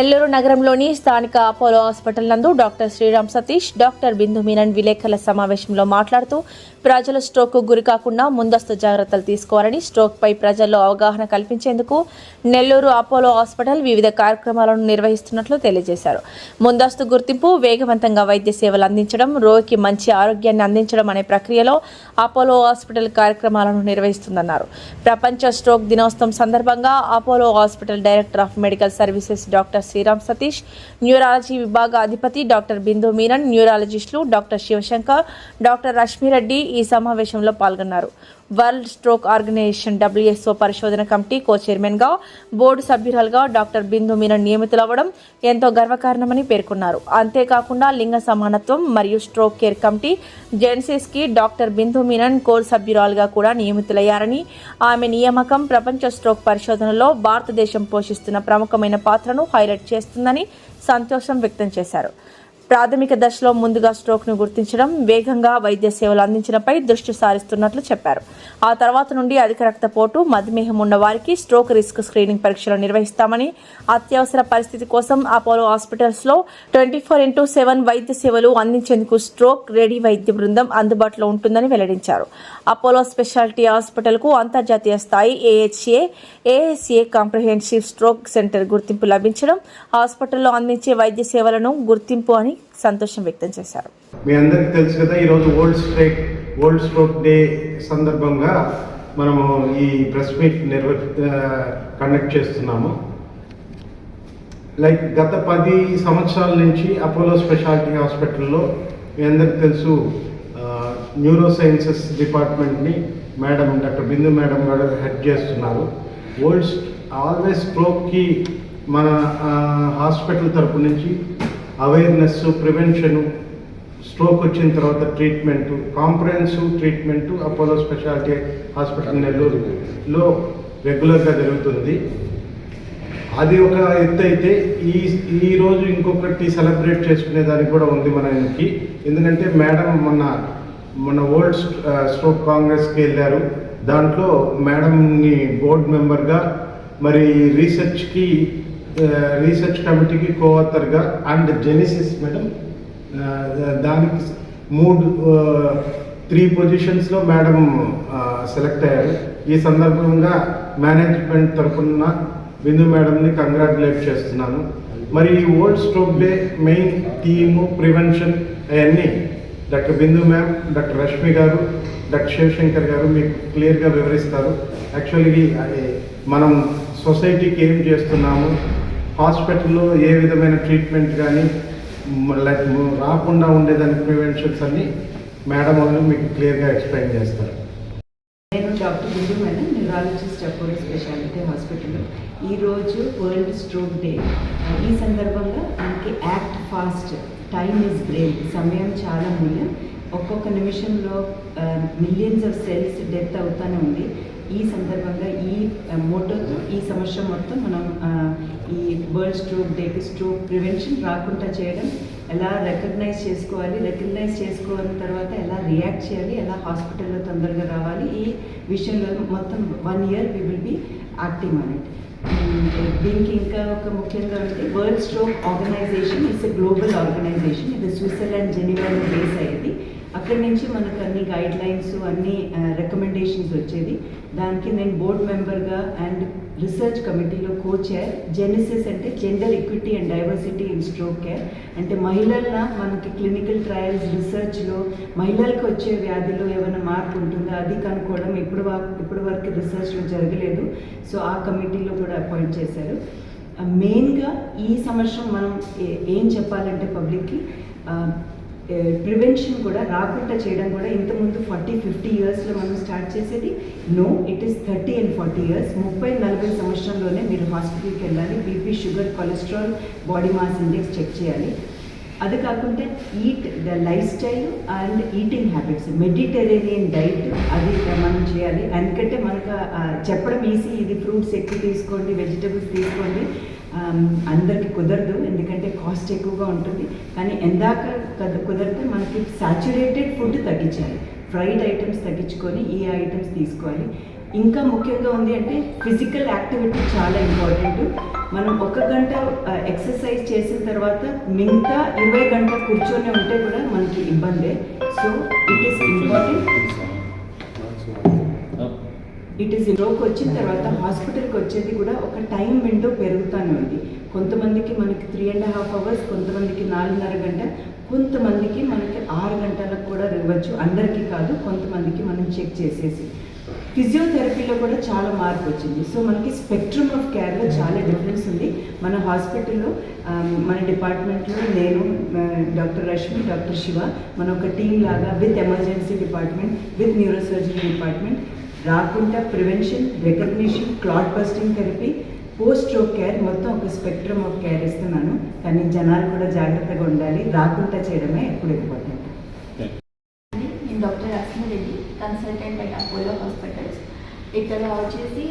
నెల్లూరు నగరంలోని స్థానిక Apollo hospital నందు డాక్టర్ శ్రీరామ్ సతీష్ డాక్టర్ బిందు మీనన్ విలేకరుల సమావేశంలో మాట్లాడుతూ ప్రజలు స్ట్రోక్ గురికాకుండా ముందస్తు జాగ్రత్తలు తీసుకోవాలని స్ట్రోక్ పై ప్రజల్లో అవగాహన కల్పించేందుకు నెల్లూరు అపోలో హాస్పిటల్ వివిధ కార్యక్రమాలను నిర్వహిస్తున్నట్లు తెలియజేశారు. ముందస్తు గుర్తింపు వేగవంతంగా వైద్య సేవలు అందించడం రోగికి మంచి ఆరోగ్యాన్ని అందించడం అనే ప్రక్రియలో అపోలో హాస్పిటల్ కార్యక్రమాలను నిర్వహిస్తుందన్నారు. ప్రపంచ స్ట్రోక్ దినోత్సవం సందర్భంగా Apollo hospital director of medical services doctor Sriram Satish neurology విభాగ అధిపతి డాక్టర్ బిందు మీనన్ న్యూరాలజిస్టులు డాక్టర్ శివశంకర్ డాక్టర్ రష్మిరెడ్డి ఈ సమావేశంలో పాల్గొన్నారు. వరల్డ్ స్ట్రోక్ ఆర్గనైజేషన్ డబ్ల్యూఎస్ఓ పరిశోధన కమిటీ కో చైర్మన్గా బోర్డు సభ్యురాలుగా డాక్టర్ బిందు మీనన్ నియమితులవ్వడం ఎంతో గర్వకారణమని పేర్కొన్నారు. అంతేకాకుండా లింగ సమానత్వం మరియు స్ట్రోక్ కేర్ కమిటీ జెన్సీస్కి డాక్టర్ బిందు మీనన్ కోర్ సభ్యురాలుగా కూడా నియమితులయ్యారని ఆమె నియామకం ప్రపంచ స్ట్రోక్ పరిశోధనలో భారతదేశం పోషిస్తున్న ప్రముఖమైన పాత్రను హైలైట్ చేస్తుందని సంతోషం వ్యక్తం చేశారు. ప్రాథమిక దశలో ముందుగా స్ట్రోక్ను గుర్తించడం వేగంగా వైద్య సేవలు అందించడంపై దృష్టి సారిస్తున్నట్లు చెప్పారు. ఆ తర్వాత నుండి అధిక రక్తపోటు మధుమేహం ఉన్న వారికి స్ట్రోక్ రిస్క్ స్క్రీనింగ్ పరీక్షలు నిర్వహిస్తామని అత్యవసర పరిస్థితి కోసం అపోలో హాస్పిటల్స్లో ట్వంటీ ఫోర్ ఇంటూ సెవెన్ వైద్య సేవలు అందించేందుకు స్ట్రోక్ రెడీ వైద్య బృందం అందుబాటులో ఉంటుందని వెల్లడించారు. అపోలో స్పెషాలిటీ హాస్పిటల్కు అంతర్జాతీయ స్థాయి AHA ASA comprehensive stroke centre గుర్తింపు లభించడం హాస్పిటల్లో అందించే వైద్య సేవలను గుర్తింపు అని సంతోషం వ్యక్తం చేశారు. మీ అందరికీ తెలుసు కదా ఈరోజు world strike world stroke day సందర్భంగా మనము ఈ ప్రెస్ మీట్ నిర్వ కండక్ట్ చేస్తున్నాము. లైక్ గత పది సంవత్సరాల నుంచి అపోలో స్పెషాలిటీ హాస్పిటల్లో మీ అందరికి తెలుసు neuro sciences డిపార్ట్మెంట్ని madam doctor Bindu madam garu head చేస్తున్నారు. వరల్డ్ ఆల్వేస్ స్ట్రోక్కి మన హాస్పిటల్ తరపు నుంచి అవేర్నెస్ ప్రివెన్షను స్ట్రోక్ వచ్చిన తర్వాత treatment comprehensive treatment Apollo speciality hospital నెల్లూరులో రెగ్యులర్గా జరుగుతుంది. అది ఒక ఎత్తు అయితే ఈ ఈరోజు ఇంకొకటి సెలబ్రేట్ చేసుకునే దానికి కూడా ఉంది మనకి ఎందుకంటే మేడం మొన్న మన వరల్డ్ స్ట్రోక్ కాంగ్రెస్కి వెళ్ళారు. దాంట్లో మేడంని బోర్డ్ మెంబర్గా మరి రీసెర్చ్కి రీసెర్చ్ కమిటీకి కోఆథర్గా అండ్ జెనిసిస్ మేడం దానికి మూడు త్రీ పొజిషన్స్లో మేడం సెలెక్ట్ అయ్యారు. ఈ సందర్భంగా మేనేజ్మెంట్ తరఫున బిందు మేడంని కంగ్రాచులేట్ చేస్తున్నాను. మరి ఈ old stroke day main theme prevention అవన్నీ doctor Bindu ma'am doctor Rashmi garu doctor Sivashankar గారు మీకు క్లియర్గా వివరిస్తారు. యాక్చువల్లీ మనం సొసైటీకి ఏం చేస్తున్నాము? హాస్పిటల్లో ఏ విధమైన ట్రీట్మెంట్ కానీ లైక్ రాకుండా ఉండేదానికి ప్రివెన్షన్స్ అన్ని మేడం వాళ్ళు మీకు క్లియర్గా ఎక్స్ప్లెయిన్ చేస్తారు. నేను doctor Bindu madam neurologist Apollo speciality hospital ఈరోజు వరల్డ్ స్ట్రోక్ డే. ఈ సందర్భంగా మనకి act fast time is brain సమయం చాలా మూల్యం ఒక్కొక్క నిమిషంలో మిలియన్స్ ఆఫ్ సెల్స్ డెత్ అవుతానే ఉంది. ఈ సందర్భంగా ఈ మోటోతో ఈ సంవత్సరం మొత్తం మనం ఈ బర్డ్ స్ట్రోక్ డేకి స్ట్రోక్ ప్రివెన్షన్ రాకుండా చేయడం ఎలా రికగ్నైజ్ చేసుకోవాలి రికగ్నైజ్ చేసుకోవాలి తర్వాత ఎలా రియాక్ట్ చేయాలి ఎలా హాస్పిటల్లో తొందరగా రావాలి ఈ విషయంలో మొత్తం one year we will be active on it దీనికి ఇంకా ఒక ముఖ్యంగా అంటే world stroke organization it's a global organization ఇది స్విట్జర్లాండ్ జెనీవాలో బేస్ అయ్యేది. అక్కడి నుంచి మనకు అన్ని గైడ్ లైన్స్ అన్ని రికమెండేషన్స్ వచ్చేది. దానికి నేను బోర్డ్ మెంబర్గా అండ్ రీసెర్చ్ కమిటీలో కో చైర్ జెనిసిస్ అంటే gender equity and diversity in stroke care అంటే మహిళల మనకి క్లినికల్ ట్రయల్స్ రీసెర్చ్లో మహిళలకు వచ్చే వ్యాధిలో ఏమైనా మార్పు ఉంటుందా? అది కనుక్కోవడం ఇప్పుడు ఇప్పటి వరకు రీసెర్చ్లో జరగలేదు. సో ఆ కమిటీలో కూడా అపాయింట్ చేశారు. మెయిన్గా ఈ సంవత్సరం మనం ఏం చెప్పాలంటే పబ్లిక్కి ప్రివెన్షన్ కూడా రాకుండా చేయడం కూడా ఇంతకుముందు ఫార్టీ ఫిఫ్టీ ఇయర్స్లో మనం స్టార్ట్ చేసేది. No it is thirty and forty years. ముప్పై నలభై సంవత్సరంలోనే మీరు హాస్పిటల్కి వెళ్ళాలి. BP sugar cholesterol body mass index check చేయాలి. అది కాకుండా eat the lifestyle and eating habits. Mediterranean diet అది మనం చేయాలి. ఎందుకంటే మనకు చెప్పడం ఈజీ. ఇది ఫ్రూట్స్ ఎక్కువ తీసుకోండి వెజిటబుల్స్ తీసుకోండి. అందరికీ కుదరదు. కాస్ట్ ఎక్కువగా ఉంటుంది. కానీ ఎందాక కద- కుదిరితే మనకి సాచురేటెడ్ ఫుడ్ తగ్గించాలి. ఫ్రైడ్ ఐటమ్స్ తగ్గించుకొని ఈ ఐటమ్స్ తీసుకోవాలి. ఇంకా ముఖ్యంగా ఉంది అంటే ఫిజికల్ యాక్టివిటీ చాలా ఇంపార్టెంట్ మనం ఒక గంట ఎక్సర్సైజ్ చేసిన తర్వాత మిగతా ఇరవై గంట కూర్చొని ఉంటే కూడా మనకి ఇబ్బందే. So it is important it ఈస్లోకి వచ్చిన తర్వాత హాస్పిటల్కి వచ్చేది కూడా ఒక టైం విండో పెరుగుతూనే ఉంది. కొంతమందికి మనకి త్రీ అండ్ హాఫ్ అవర్స్ కొంతమందికి నాలుగున్నర గంట కొంతమందికి మనకి ఆరు గంటలకు కూడా ఇవ్వచ్చు అందరికీ కాదు కొంతమందికి మనం చెక్ చేసేసి. ఫిజియోథెరపీలో కూడా చాలా మార్పు వచ్చింది. సో మనకి స్పెక్ట్రమ్ ఆఫ్ కేర్లో చాలా డిఫరెన్స్ ఉంది. మన హాస్పిటల్లో um, మన డిపార్ట్మెంట్లో నేను డాక్టర్ రష్మి డాక్టర్ శివ మన ఒక టీం లాగా with emergency department with neurosurgery department రాకుండా prevention recognition clot busting therapy post stroke care మొత్తం ఒక స్పెక్ట్రమ్ ఆఫ్ కేర్ ఇస్తున్నాను. కానీ జనాలు కూడా జాగ్రత్తగా ఉండాలి. రాకుండా చేయడమే ఎప్పుడు ఇంపార్టెంట్ నేను doctor Reddy consultant at Apollo hospitals ఇక్కడ వచ్చేసి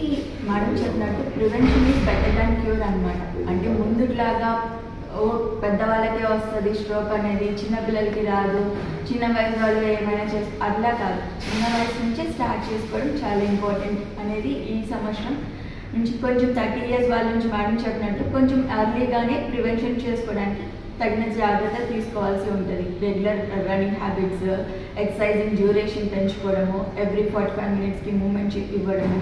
మేడం చెప్పినట్టు prevention is better than cure అనమాట అంటే ముందులాగా ఓ పెద్దవాళ్ళకే వస్తుంది స్ట్రోక్ అనేది చిన్నపిల్లలకి రాదు చిన్న వయసు వాళ్ళు ఏమైనా చేసి అట్లా కాదు. చిన్న వయసు నుంచే స్టార్ట్ చేసుకోవడం చాలా ఇంపార్టెంట్ అనేది ఈ సంవత్సరం. నుంచి కొంచెం థర్టీ ఇయర్స్ వాళ్ళ నుంచి మేడం చెప్పినట్టు కొంచెం ఎర్లీగానే ప్రివెన్షన్ చేసుకోవడానికి తగిన జాగ్రత్త తీసుకోవాల్సి ఉంటుంది. Regular running habits exercising duration పెంచుకోవడము every forty five మినిట్స్కి మూమెంట్ ఇవ్వడము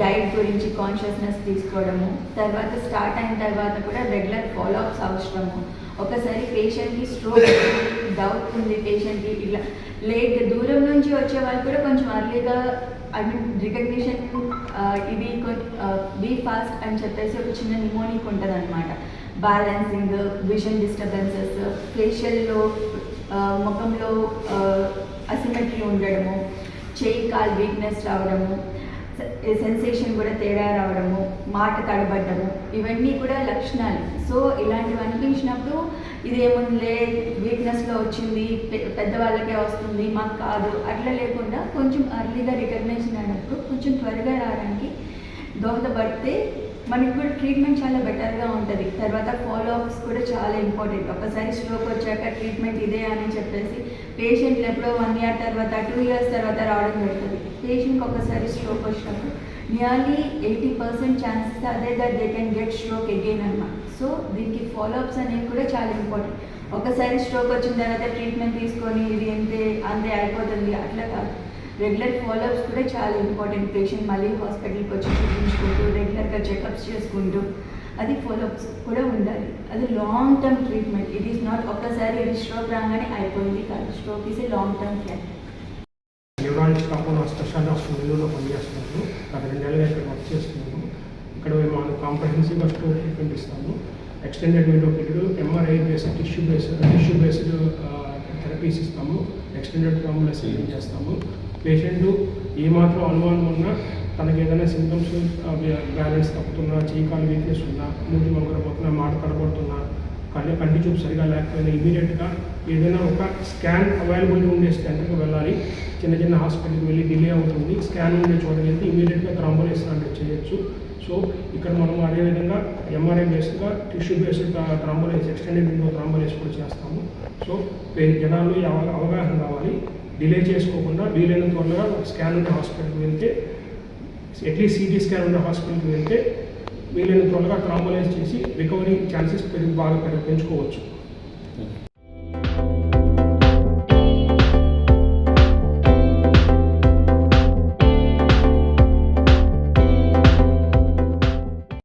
డైట్ గురించి కాన్షియస్నెస్ తీసుకోవడము తర్వాత స్టార్ట్ అయిన తర్వాత కూడా రెగ్యులర్ ఫాలోఅప్స్ అవసరము. ఒకసారి పేషెంట్కి స్ట్రోక్ డౌట్ ఉంది పేషెంట్కి ఇట్లా లేట్ దూరం నుంచి వచ్చే వాళ్ళు కూడా కొంచెం అర్లీగా ఐ మీన్ రికగ్నిషన్ ఇది బీ ఫాస్ట్ uh, అని చెప్పేసి ఒక చిన్న నిమోనిక్ ఉంటుంది అనమాట బ్యాలెన్సింగ్ విజన్ డిస్టర్బెన్సెస్ ఫేషియల్లో ముఖంలో uh, అసిమెట్రీ ఉండడము చేయి కాల్ వీక్నెస్ రావడము సెన్సేషన్ కూడా తేడా రావడము మాట తడబడ్డము ఇవన్నీ కూడా లక్షణాలు. సో ఇలాంటివి అనిపించినప్పుడు ఇదేముందిలే వీక్నెస్లో వచ్చింది పెద్దవాళ్ళకే వస్తుంది మాకు కాదు అట్లా లేకుండా కొంచెం అర్లీగా రికగ్నైజ్ అయినప్పుడు కొంచెం త్వరగా రావడానికి దోహదపడితే మనకి కూడా ట్రీట్మెంట్ చాలా బెటర్గా ఉంటుంది. తర్వాత ఫాలోఅప్స్ కూడా చాలా ఇంపార్టెంట్ ఒకసారి స్ట్రోక్ వచ్చాక ట్రీట్మెంట్ ఇదే అని చెప్పేసి పేషెంట్లు ఎప్పుడో వన్ ఇయర్ తర్వాత టూ ఇయర్స్ తర్వాత రావడం జరుగుతుంది. పేషెంట్కి ఒకసారి స్ట్రోక్ వచ్చినప్పుడు నియర్లీ ఎయిటీ పర్సెంట్ ఛాన్సెస్ అదే that they can get stroke again అనమాట సో దీనికి ఫాలోఅప్స్ అనేవి కూడా చాలా ఇంపార్టెంట్ ఒకసారి స్ట్రోక్ వచ్చిన తర్వాత ట్రీట్మెంట్ తీసుకొని ఇది అంతే అంతే అయిపోతుంది. అట్లా కాదు. రెగ్యులర్ ఫాలోఅప్స్ కూడా చాలా ఇంపార్టెంట్. పేషెంట్ మళ్ళీ హాస్పిటల్కి వచ్చి చూపించుకుంటూ రెగ్యులర్గా చెకప్స్ చేసుకుంటూ అది ఫాలోఅప్స్ కూడా ఉండాలి. అది long term treatment it is not ఒక్కసారి ఇది స్ట్రోక్ రాగానే అయిపోయింది కాదు. Stroke is a long term care neurologist కాకుండా స్పెషల్ హాస్పిటల్ నెల్లూరులో పనిచేస్తున్నాను గత రెండేళ్ళుగా ఇక్కడ వర్క్ చేస్తున్నాము ఇక్కడ మేము కాంప్రహెన్సివ్ స్టోర్ ట్రీట్మెంట్ ఇస్తాము. Extended window period MRI based tissue based tissue based therapies ఇస్తాము. ఎక్స్టెండెడ్ ట్రాములైజేషన్ చేస్తాము. పేషెంట్ ఏమాత్రం అనుమానం ఉన్నా తనకి ఏదైనా సింటమ్స్ బ్యాలెన్స్ తప్పుతున్నా చీకాలు వీక్నెస్ ఉన్నా మూతి మొగరపోతున్నా మాట తడబడుతున్నా కళ్ళు కంటి చూపు సరిగా లేకపోయినా ఇమీడియట్గా ఏదైనా ఒక స్కాన్ అవైలబుల్గా ఉండే సెంటర్కి వెళ్ళాలి. చిన్న చిన్న హాస్పిటల్కి వెళ్ళి డిలే అవుతుంది. స్కాన్ ఉండే చోట వెళ్తే ఇమీడియట్గా థ్రాంబోలిస్ లాంటివి చేయొచ్చు. సో ఇక్కడ మనం అదేవిధంగా MRI బేస్డ్గా tissue based thrombolysis extended window thrombolysis కూడా చేస్తాము. సో జనాలు అవగాహన కావాలి డిలే చేసుకోకుండా వీలైన త్వరగా స్కాన్ ఉండే హాస్పిటల్కి వెళ్తే అట్లీస్ట్ సిటీ స్కాన్ ఉండే హాస్పిటల్కి వెళ్తే వీలైన త్వరగా ట్రామలైజ్ చేసి రికవరీ ఛాన్సెస్ పెరిగి బాగా పెంచుకోవచ్చు.